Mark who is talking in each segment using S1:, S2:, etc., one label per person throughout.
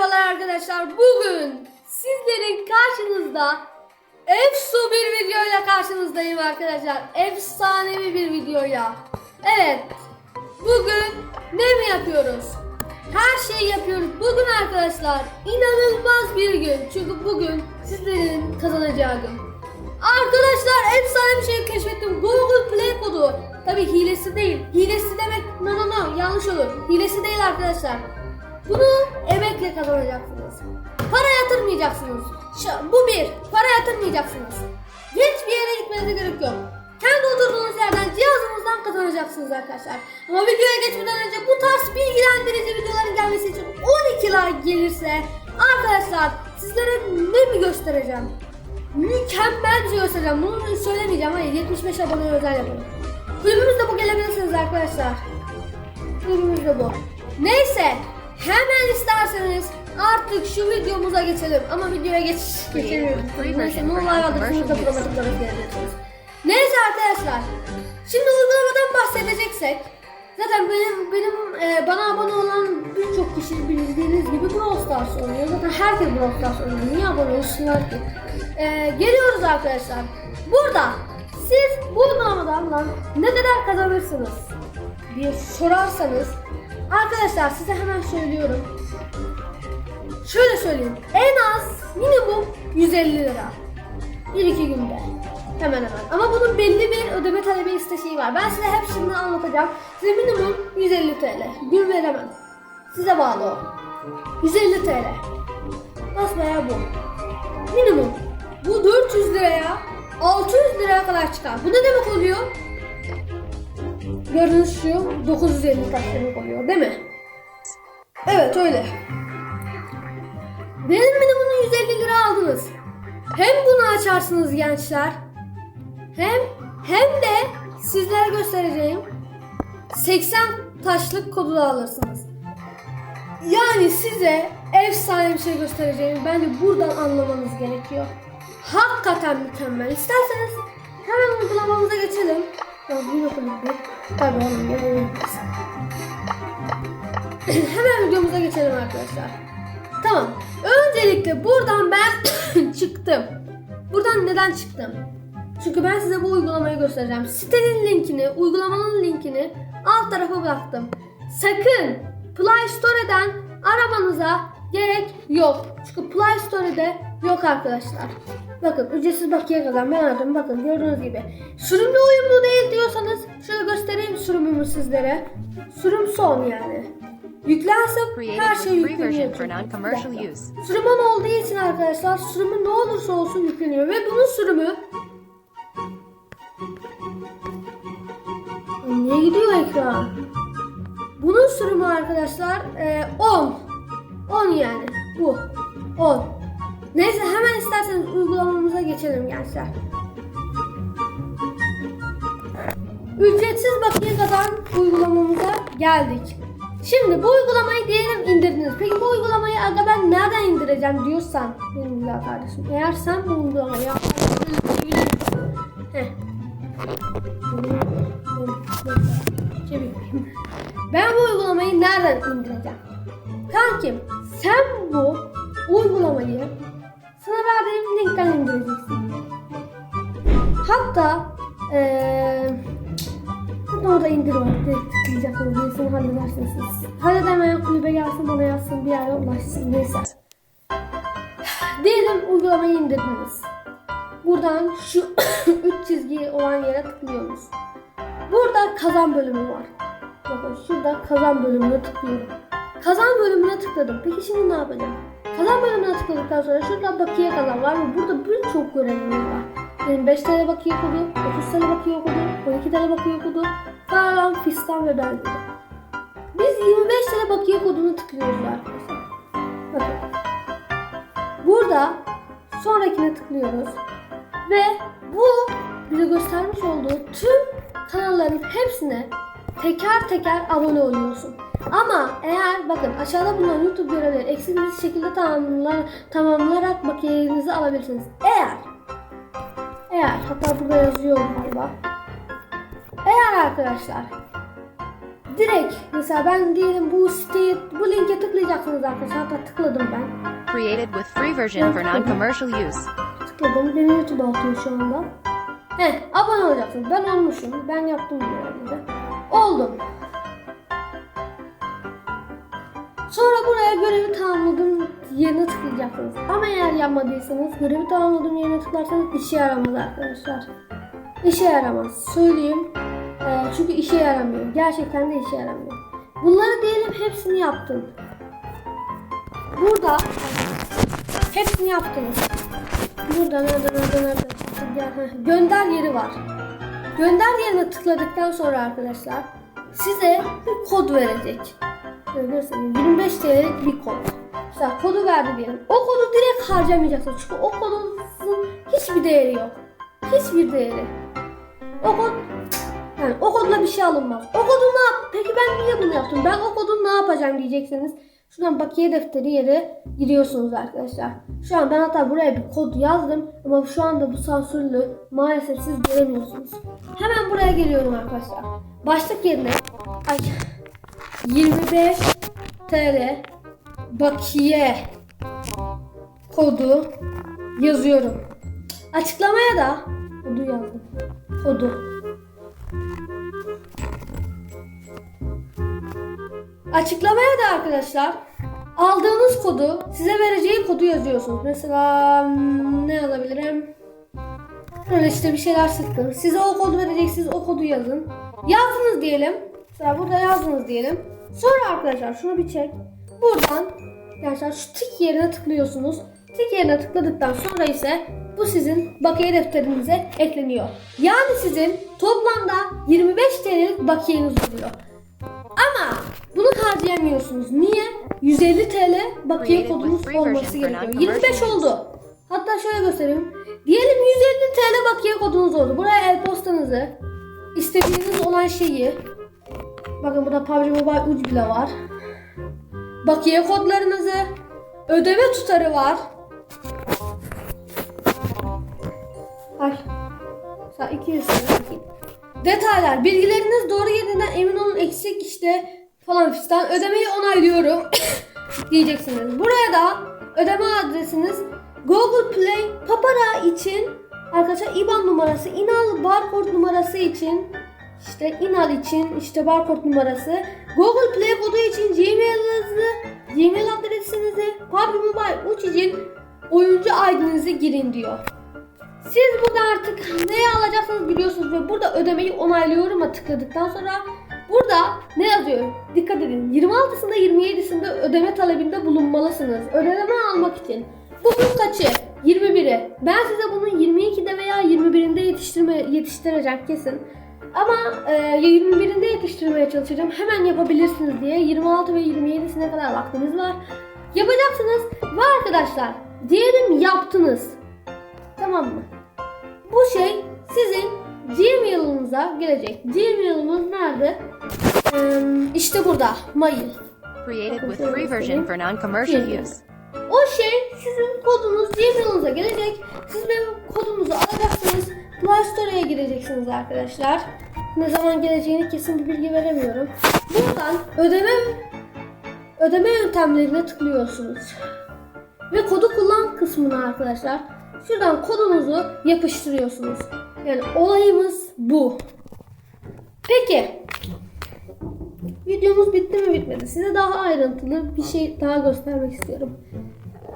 S1: merhabalar arkadaşlar. Bugün sizlerin karşınızda efsu bir videoyla karşınızdayım arkadaşlar. Efsanevi bir videoyla. Evet. Bugün ne mi yapıyoruz? Her şeyi yapıyoruz. Bugün arkadaşlar inanılmaz bir gün. Çünkü bugün sizlerin kazanacağı gün. Arkadaşlar efsane bir şey keşfettim. Google Play kodu. Tabi hilesi değil. Hilesi demek no no no yanlış olur. Hilesi değil arkadaşlar. Bunu emekle kazanacaksınız. Para yatırmayacaksınız. Şu, bu bir. Para yatırmayacaksınız. Hiçbir yere gitmenize gerek yok. Kendi oturduğunuz yerden cihazınızdan kazanacaksınız arkadaşlar. Ama videoya geçmeden önce bu tarz bilgilendirici videoların gelmesi için 12 like gelirse arkadaşlar sizlere ne mi göstereceğim? Mükemmel bir şey göstereceğim. Bunu söylemeyeceğim. Hayır 75 abone özel yapalım. Kulübümüzde bu gelebilirsiniz arkadaşlar. Kulübümüz de bu. Neyse. Hemen isterseniz artık şu videomuza geçelim. Ama videoya geç geçemiyoruz.
S2: free
S1: Neyse ne olay tıklamadıkları gelebilirsiniz. Neyse arkadaşlar. Şimdi uygulamadan bahsedeceksek Zaten benim benim e, bana abone olan birçok kişi bildiğiniz gibi Brawl Stars oynuyor. Zaten herkes Brawl Stars oynuyor. Niye abone olsunlar ki? E, geliyoruz arkadaşlar. Burada siz bu uygulamadan lan ne kadar kazanırsınız diye sorarsanız arkadaşlar size hemen söylüyorum. Şöyle söyleyeyim. En az minimum 150 lira. 1-2 günde. Hemen hemen. Ama bunun belli bir ödeme talebi isteşiği var. Ben size hepsini anlatacağım. Size minimum 150 TL. Gün veremem. Size bağlı o. 150 TL. Basmaya bu. Minimum. Bu 400 liraya 600 liraya kadar çıkar. Bu ne demek oluyor? Gördüğünüz şu 950 taş demek oluyor değil mi? Evet öyle. Benim minimumunu 150 lira aldınız. Hem bunu açarsınız gençler. Hem hem de sizlere göstereceğim 80 taşlık kodu da alırsınız. Yani size efsane bir şey göstereceğim. Bence buradan anlamanız gerekiyor. Hakikaten mükemmel. İsterseniz hemen uygulamamıza geçelim. Ya bir. Tabii oğlum yapabiliriz. hemen videomuza geçelim arkadaşlar. Tamam. Öncelikle buradan ben çıktım. Buradan neden çıktım? Çünkü ben size bu uygulamayı göstereceğim. Sitenin linkini, uygulamanın linkini alt tarafa bıraktım. Sakın Play Store'den aramanıza gerek yok. Çünkü Play Store'de yok arkadaşlar. Bakın ücretsiz bakiye kazan. Ben aradım. Bakın gördüğünüz gibi. Sürümle uyumlu değil diyorsanız şöyle göstereyim sürümümü sizlere. Sürüm son yani. Yüklense her şey yükleniyor.
S2: version for
S1: çünkü.
S2: non-commercial
S1: Bir dakika.
S2: use.
S1: Sürüm on olduğu için arkadaşlar sürümü ne olursa olsun yükleniyor ve bunun sürümü Niye gidiyor ekran? Bunun sürümü arkadaşlar e, 10. 10 yani bu. 10. Neyse hemen isterseniz uygulamamıza geçelim gençler. Ücretsiz bakiye kazan uygulamamıza geldik. Şimdi bu uygulamayı diyelim indirdiniz. Peki bu uygulamayı aga ben nereden indireceğim diyorsan benim güzel kardeşim. Eğer sen bu uygulamayı. Ben bu uygulamayı nereden indireceğim? Kankim sen bu uygulamayı sana verdiğim linkten indireceksin. Hatta eee Hatta orada indir. Direkt tıklayacaksınız. Gerisini halledersiniz siz. Halledemeyen kulübe gelsin bana yazsın bir yere ulaşsın. Neyse. Diyelim uygulamayı indirdiniz. Buradan şu üç çizgi olan yere tıklıyoruz. Burada kazan bölümü var. Bakın şurada kazan bölümüne tıklıyorum. Kazan bölümüne tıkladım. Peki şimdi ne yapacağım? Kazan bölümüne tıkladıktan sonra şurada bakiye kazan var ve burada birçok görevimiz var. 25 TL bakiye kodu, 30 TL bakiye kodu, 12 TL bakiye kodu falan fistan ve benzeri. Biz 25 TL bakiye kodunu tıklıyoruz arkadaşlar. Bakın. Burada sonrakine tıklıyoruz. Ve bu bize göstermiş olduğu tüm kanalların hepsine teker teker abone oluyorsun. Ama eğer bakın aşağıda bulunan YouTube görevleri eksiksiz şekilde tamamlar, tamamlayarak bakiyenizi alabilirsiniz. Eğer eğer hatta burada yazıyor galiba. Eğer arkadaşlar direkt mesela ben diyelim bu siteyi bu linke tıklayacağım yapacaksınız arkadaşlar. Hatta tıkladım ben.
S2: Created with free version for non-commercial use.
S1: Tıkladım. Beni YouTube atıyor şu anda. He, abone olacaksınız. Ben olmuşum. Ben yaptım herhalde. Oldum. Sonra buraya görevi tamamladım yerine tıklayacaksınız. Ama eğer yapmadıysanız görevi tamamladım yerine tıklarsanız işe yaramaz arkadaşlar. İşe yaramaz. Söyleyeyim. Ee, çünkü işe yaramıyor. Gerçekten de işe yaramıyor. Bunları diyelim hepsini yaptın. Burada hepsini yaptınız. Burada nerede nerede nerede Gönder yeri var. Gönder yerine tıkladıktan sonra arkadaşlar size bir kod verecek. Görüyorsunuz 25 TL'lik bir kod. Mesela kodu verdi diyelim. O kodu direkt harcamayacaksınız. Çünkü o kodun hiçbir değeri yok. Hiçbir değeri. O kod yani o kodla bir şey alınmaz. O kodu ne yap? Peki ben niye bunu yaptım? Ben o kodu ne yapacağım diyecekseniz şuradan bakiye defteri yere giriyorsunuz arkadaşlar. Şu an ben hatta buraya bir kod yazdım ama şu anda bu sansürlü maalesef siz göremiyorsunuz. Hemen buraya geliyorum arkadaşlar. Başlık yerine ay 25 TL bakiye kodu yazıyorum. Açıklamaya da kodu yazdım. Kodu. Açıklamaya da arkadaşlar aldığınız kodu size vereceği kodu yazıyorsunuz. Mesela hmm, ne yazabilirim? Böyle işte bir şeyler sıktın. Size o kodu verecek siz o kodu yazın. Yazdınız diyelim. Mesela burada yazdınız diyelim. Sonra arkadaşlar şunu bir çek. Buradan arkadaşlar şu tik yerine tıklıyorsunuz. Tik yerine tıkladıktan sonra ise bu sizin bakiye defterinize ekleniyor. Yani sizin toplamda 25 TL'lik bakiyeniz oluyor. Ama bunu harcayamıyorsunuz. Niye? 150 TL bakiye kodunuz olması gerekiyor.
S2: non-commercial
S1: 25 oldu. Hatta şöyle göstereyim. Diyelim 150 TL bakiye kodunuz oldu. Buraya el-postanızı, istediğiniz olan şeyi, bakın burada PUBG Mobile uc bile var. Bakiye kodlarınızı, ödeme tutarı var. Ay. Sa 200 lira bakayım. Detaylar. Bilgileriniz doğru yerinden emin olun eksik işte falan fistan. Ödemeyi onaylıyorum. diyeceksiniz. Buraya da ödeme adresiniz Google Play Papara için arkadaşlar IBAN numarası, İnal barkod numarası için işte İnal için işte barkod numarası, Google Play kodu için Gmail'ınızı, Gmail adresinizi, PUBG Mobile uç için oyuncu ID'nizi girin diyor. Siz burada artık neyi alacaksınız biliyorsunuz ve burada ödemeyi onaylıyorum tıkladıktan sonra burada ne yazıyor? Dikkat edin. 26'sında 27'sinde ödeme talebinde bulunmalısınız. Ödeme almak için. Bugün kaçı? 21'i. Ben size bunu 22'de veya 21'inde yetiştirme yetiştireceğim kesin. Ama e, 21'inde yetiştirmeye çalışacağım. Hemen yapabilirsiniz diye. 26 ve 27'sine kadar vaktiniz var. Yapacaksınız. Ve arkadaşlar diyelim yaptınız. Tamam mı? Bu şey sizin Gmail'ınıza gelecek. Gmail'ımız nerede? Ee, işte burada. Mail.
S2: Created with free version for non-commercial use.
S1: O şey sizin kodunuz Gmail'ınıza gelecek. Siz benim kodunuzu alacaksınız. Play Store'ya gireceksiniz arkadaşlar. Ne zaman geleceğini kesin bir bilgi veremiyorum. Buradan ödeme ödeme yöntemlerine tıklıyorsunuz. Ve kodu kullan kısmına arkadaşlar şuradan kodunuzu yapıştırıyorsunuz. Yani olayımız bu. Peki. Videomuz bitti mi bitmedi. Size daha ayrıntılı bir şey daha göstermek istiyorum.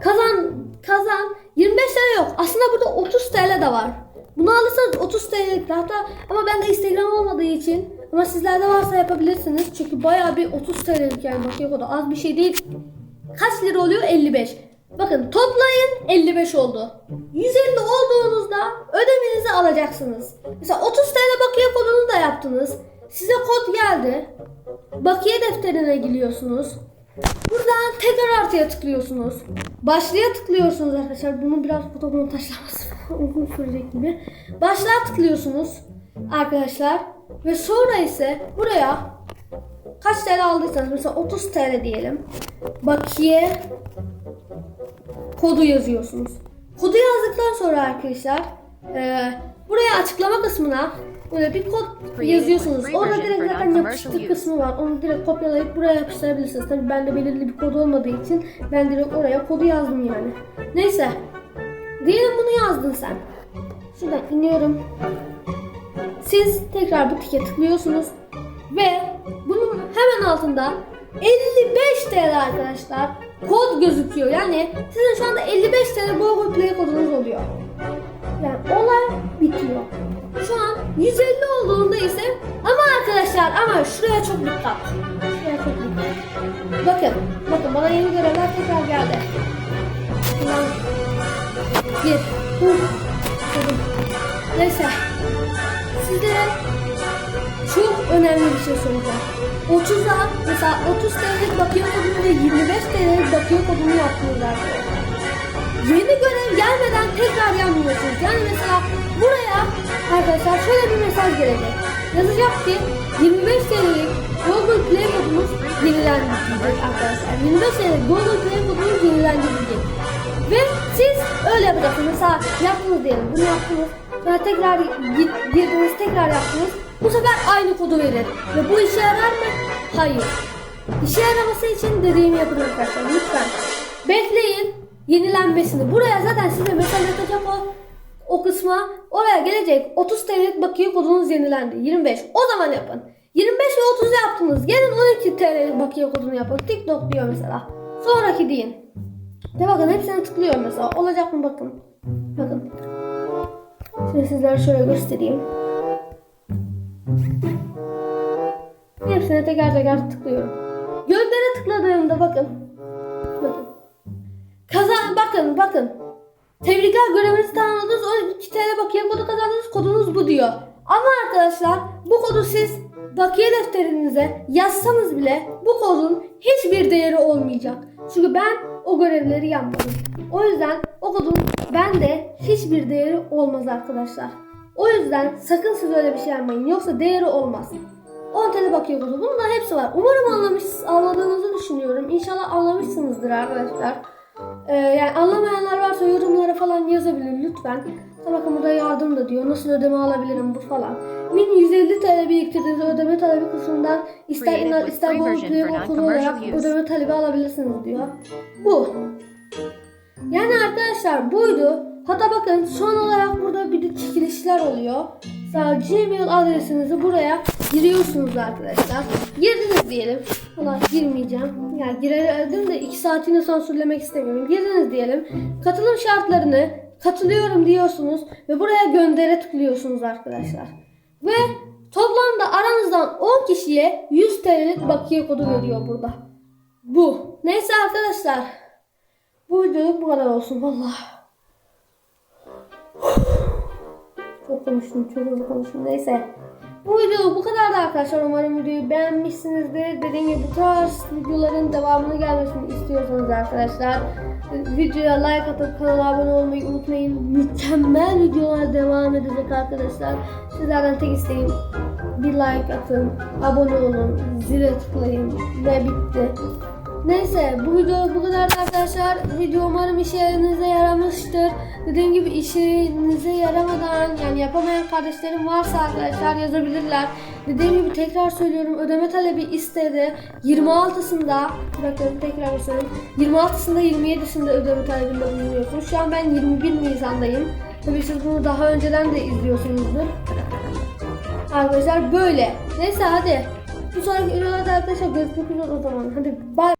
S1: Kazan kazan 25 TL yok. Aslında burada 30 TL de var. Bunu alırsanız 30 TL'lik hatta ama bende Instagram olmadığı için ama sizlerde varsa yapabilirsiniz. Çünkü bayağı bir 30 TL'lik yani bakıyor kodu az bir şey değil. Kaç lira oluyor? 55. Bakın toplayın 55 oldu. 150 olduğunuzda ödemenizi alacaksınız. Mesela 30 TL bakiye kodunu da yaptınız. Size kod geldi. Bakiye defterine giriyorsunuz. Buradan tekrar artıya tıklıyorsunuz. Başlığa tıklıyorsunuz arkadaşlar. Bunun biraz fotomontajlaması uzun sürecek gibi. Başlığa tıklıyorsunuz arkadaşlar. Ve sonra ise buraya kaç TL aldıysanız mesela 30 TL diyelim. Bakiye kodu yazıyorsunuz. Kodu yazdıktan sonra arkadaşlar e, buraya açıklama kısmına Böyle bir kod yazıyorsunuz. Orada direkt zaten yapıştır kısmı var. Onu direkt kopyalayıp buraya yapıştırabilirsiniz. Tabii bende belirli bir kod olmadığı için ben direkt oraya kodu yazdım yani. Neyse. Diyelim bunu yazdın sen. Şuradan iniyorum. Siz tekrar bu tike tıklıyorsunuz ve bunun hemen altında 55 TL arkadaşlar kod gözüküyor. Yani sizin şu anda 55 TL Google Play kodunuz oluyor. Yani olay bitiyor. Şu an 150 olduğunda ise ama arkadaşlar ama şuraya çok dikkat. Şuraya çok dikkat. Bakın, bakın bana yeni görevler tekrar geldi. Ulan, bir, dedim. Neyse. Sizlere çok önemli bir şey söyleyeceğim. 30'a mesela 30 TL'lik bakiye kodunu ve 25 TL'lik bakiye kodunu arkadaşlar. Yeni görev gelmeden tekrar yanmıyorsunuz. Yani mesela buraya arkadaşlar şöyle bir mesaj gelecek. Yazacak ki 25 TL'lik Google Play kodumuz yenilendi arkadaşlar. 25 TL'lik Google Play kodumuz yenilendi. Ve siz öyle yapacaksınız. Mesela yaptınız diyelim. Bunu yaptınız. Sonra tekrar girdiniz tekrar yaptınız. Bu sefer aynı kodu verir. Ve bu işe yarar mı? Hayır. İşe yaraması için dediğimi yapın arkadaşlar lütfen. Bekleyin yenilenmesini. Buraya zaten size mesaj atacak o o kısma. Oraya gelecek 30 TL'lik bakiye kodunuz yenilendi. 25. O zaman yapın. 25 ve 30'u yaptınız. Gelin 12 TL'lik bakiye kodunu yapın. TikTok diyor mesela. Sonraki deyin. De bakın hepsine tıklıyorum mesela. Olacak mı bakın. Bakın. Şimdi sizlere şöyle göstereyim. Hepsine teker teker tıklıyorum. Göndere tıkladığımda bakın. Bakın. Kazan bakın bakın. Tebrikler görevinizi tamamladınız. O 2 TL bakiye kodu kazandınız. Kodunuz bu diyor. Ama arkadaşlar bu kodu siz bakiye defterinize yazsanız bile bu kodun hiçbir değeri olmayacak. Çünkü ben o görevleri yapmadım. O yüzden o kodun bende hiçbir değeri olmaz arkadaşlar. O yüzden sakın siz öyle bir şey yapmayın. Yoksa değeri olmaz. 10 TL bakiye kodu. Bunların hepsi var. Umarım anlamış, anladığınızı düşünüyorum. İnşallah anlamışsınızdır arkadaşlar. Ee, yani anlamayanlar varsa yorumlara falan yazabilir lütfen. Bakın burada yardım da diyor. Nasıl ödeme alabilirim bu falan. Min 150 TL biriktirdiğiniz ödeme talebi kısmından ister
S2: with
S1: ister konu
S2: non-commercial
S1: olarak ödeme talebi alabilirsiniz diyor. Bu. Yani arkadaşlar buydu. Hatta bakın son olarak burada bir de çekilişler oluyor. Mesela Gmail adresinizi buraya giriyorsunuz arkadaşlar. Girdiniz diyelim. Valla girmeyeceğim. Yani girelim de 2 saatini sansürlemek istemiyorum. Girdiniz diyelim. Katılım şartlarını katılıyorum diyorsunuz ve buraya göndere tıklıyorsunuz arkadaşlar. Ve toplamda aranızdan 10 kişiye 100 TL'lik bakiye kodu veriyor burada. Bu. Neyse arkadaşlar. Bu videoluk bu kadar olsun valla. Çok konuştum, çok hızlı konuştum. Neyse. Bu video bu kadardı arkadaşlar. Umarım videoyu beğenmişsinizdir. Dediğim gibi bu tarz videoların devamını gelmesini istiyorsanız arkadaşlar videoya like atıp kanala abone olmayı unutmayın. Mükemmel videolar devam edecek arkadaşlar. Sizlerden tek isteğim bir like atın, abone olun, zile tıklayın ve bitti. Neyse bu video bu kadar arkadaşlar. Video umarım işlerinize yaramıştır. Dediğim gibi işinize yaramadan yani yapamayan kardeşlerim varsa arkadaşlar yazabilirler. Dediğim gibi tekrar söylüyorum ödeme talebi istedi. 26'sında bakın tekrar söyleyeyim. 26'sında 27'sinde ödeme talebinde bulunuyorsunuz. Şu an ben 21 Nisan'dayım. Tabii siz bunu daha önceden de izliyorsunuzdur. Arkadaşlar böyle. Neyse hadi. Bu sonraki videolarda arkadaşlar görüşmek üzere o zaman. Hadi bay.